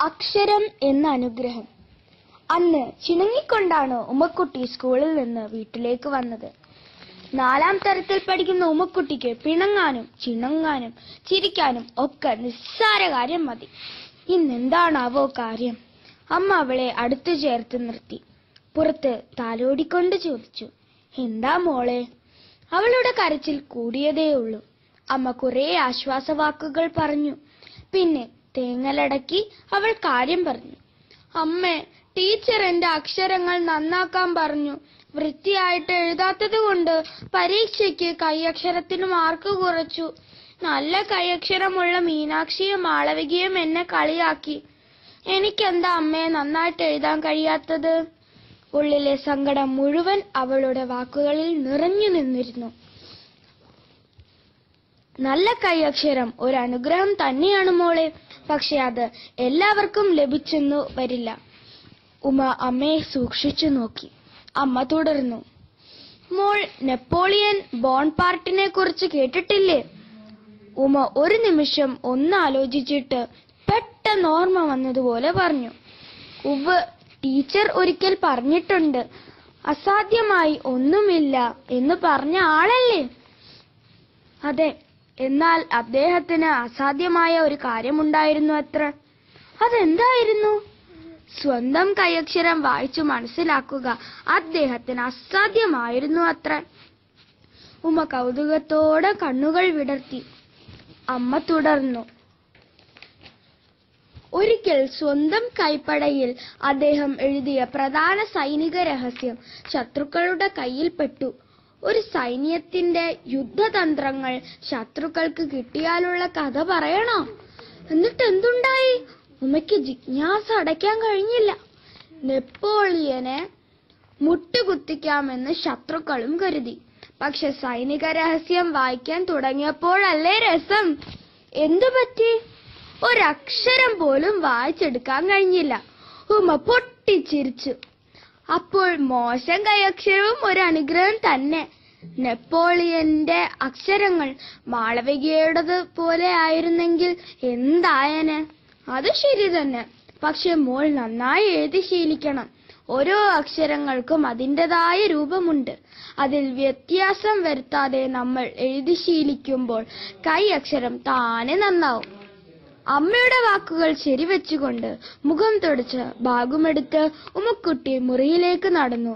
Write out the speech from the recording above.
അക്ഷരം എന്ന അനുഗ്രഹം. അന്ന് ചിണുങ്ങിക്കൊണ്ടാണ് ഉമ്മക്കുട്ടി സ്കൂളിൽ നിന്ന് വീട്ടിലേക്ക് വന്നത്. നാലാം തരത്തിൽ പഠിക്കുന്ന ഉമ്മക്കുട്ടിക്ക് പിണങ്ങാനും ചിണങ്ങാനും ചിരിക്കാനും ഒക്കെ നിസ്സാര കാര്യം മതി. ഇന്നെന്താണാവോ കാര്യം? അമ്മ അവളെ അടുത്തു ചേർത്ത് നിർത്തി. പുറത്ത് താലോടിക്കൊണ്ട് ചോദിച്ചു എന്താ മോളെ? അവളുടെ കരച്ചിൽ കൂടിയതേ ഉള്ളൂ അമ്മ കുറേ ആശ്വാസവാക്കുകൾ പറഞ്ഞു. പിന്നെ തേങ്ങലടക്കി അവൾ കാര്യം പറഞ്ഞു. അമ്മേ ടീച്ചർ എന്റെ അക്ഷരങ്ങൾ നന്നാക്കാൻ പറഞ്ഞു. വൃത്തിയായിട്ട് എഴുതാത്തത് കൊണ്ട് പരീക്ഷയ്ക്ക് കൈയക്ഷരത്തിന് മാർക്ക് കുറച്ചു. നല്ല കൈയക്ഷരമുള്ള മീനാക്ഷിയും മാളവികയും എന്നെ കളിയാക്കി. എനിക്കെന്താ അമ്മയെ നന്നായിട്ട് എഴുതാൻ കഴിയാത്തത്? ഉള്ളിലെ സങ്കടം മുഴുവൻ അവളുടെ വാക്കുകളിൽ നിറഞ്ഞു നിന്നിരുന്നു. നല്ല കൈയക്ഷരം ഒരു അനുഗ്രഹം തന്നെയാണ് മോളെ. പക്ഷെ അത് എല്ലാവർക്കും ലഭിച്ചെന്നു വരില്ല. ഉമ അമ്മയെ സൂക്ഷിച്ചു നോക്കി. അമ്മ തുടർന്നു. മോൾ നെപ്പോളിയൻ ബോൺപാർട്ടിനെ കുറിച്ച് കേട്ടിട്ടില്ലേ? ഉമ ഒരു നിമിഷം ഒന്ന് ആലോചിച്ചിട്ട് പെട്ടെന്ന് ഓർമ്മ വന്നതുപോലെ പറഞ്ഞു. ഉവ് ടീച്ചർ ഒരിക്കൽ പറഞ്ഞിട്ടുണ്ട്. അസാധ്യമായി ഒന്നുമില്ല എന്ന് പറഞ്ഞ ആളല്ലേ? അതെ എന്നാൽ അദ്ദേഹത്തിന് അസാധ്യമായ ഒരു കാര്യമുണ്ടായിരുന്നു അത്ര. അതെന്തായിരുന്നു? സ്വന്തം കൈയക്ഷരം വായിച്ചു മനസ്സിലാക്കുക അദ്ദേഹത്തിന് അസാധ്യമായിരുന്നു അത്ര. ഉമ്മ കൗതുകത്തോടെ കണ്ണുകൾ വിടർത്തി. അമ്മ തുടർന്നു. ഒരിക്കൽ സ്വന്തം കൈപ്പടയിൽ അദ്ദേഹം എഴുതിയ പ്രധാന സൈനിക രഹസ്യം ശത്രുക്കളുടെ കയ്യിൽപ്പെട്ടു ഒരു സൈന്യത്തിന്റെ യുദ്ധതന്ത്രങ്ങൾ ശത്രുക്കൾക്ക് കിട്ടിയാലുള്ള കഥ പറയണോ? എന്നിട്ട് എന്തുണ്ടായി ഉമ്മയ്ക്ക് ജിജ്ഞാസ അടയ്ക്കാൻ കഴിഞ്ഞില്ല. നെപ്പോളിയനെ മുട്ടുകുത്തിക്കാമെന്ന് ശത്രുക്കളും കരുതി. പക്ഷെ സൈനിക രഹസ്യം വായിക്കാൻ തുടങ്ങിയപ്പോഴല്ലേ രസം? എന്തു പറ്റി? ഒരക്ഷരം പോലും വായിച്ചെടുക്കാൻ കഴിഞ്ഞില്ല. ഉമ്മ പൊട്ടിച്ചിരിച്ചു. അപ്പോൾ മോശം കൈയക്ഷരവും ഒരു അനുഗ്രഹം തന്നെ. നെപ്പോളിയന്റെ അക്ഷരങ്ങൾ മാളവികയുടേത് പോലെ ആയിരുന്നെങ്കിൽ എന്തായന്? അത് ശരി തന്നെ. പക്ഷെ മോൾ നന്നായി എഴുതി ശീലിക്കണം. ഓരോ അക്ഷരങ്ങൾക്കും അതിന്റെതായ രൂപമുണ്ട്. അതിൽ വ്യത്യാസം വരുത്താതെ നമ്മൾ എഴുതി ശീലിക്കുമ്പോൾ കൈ അക്ഷരം താനെ നന്നാവും. അമ്മയുടെ വാക്കുകൾ ശരിവെച്ചുകൊണ്ട് മുഖം തുടച്ച് ബാഗുമെടുത്ത് ഉമ്മക്കുട്ടി മുറിയിലേക്ക് നടന്നു.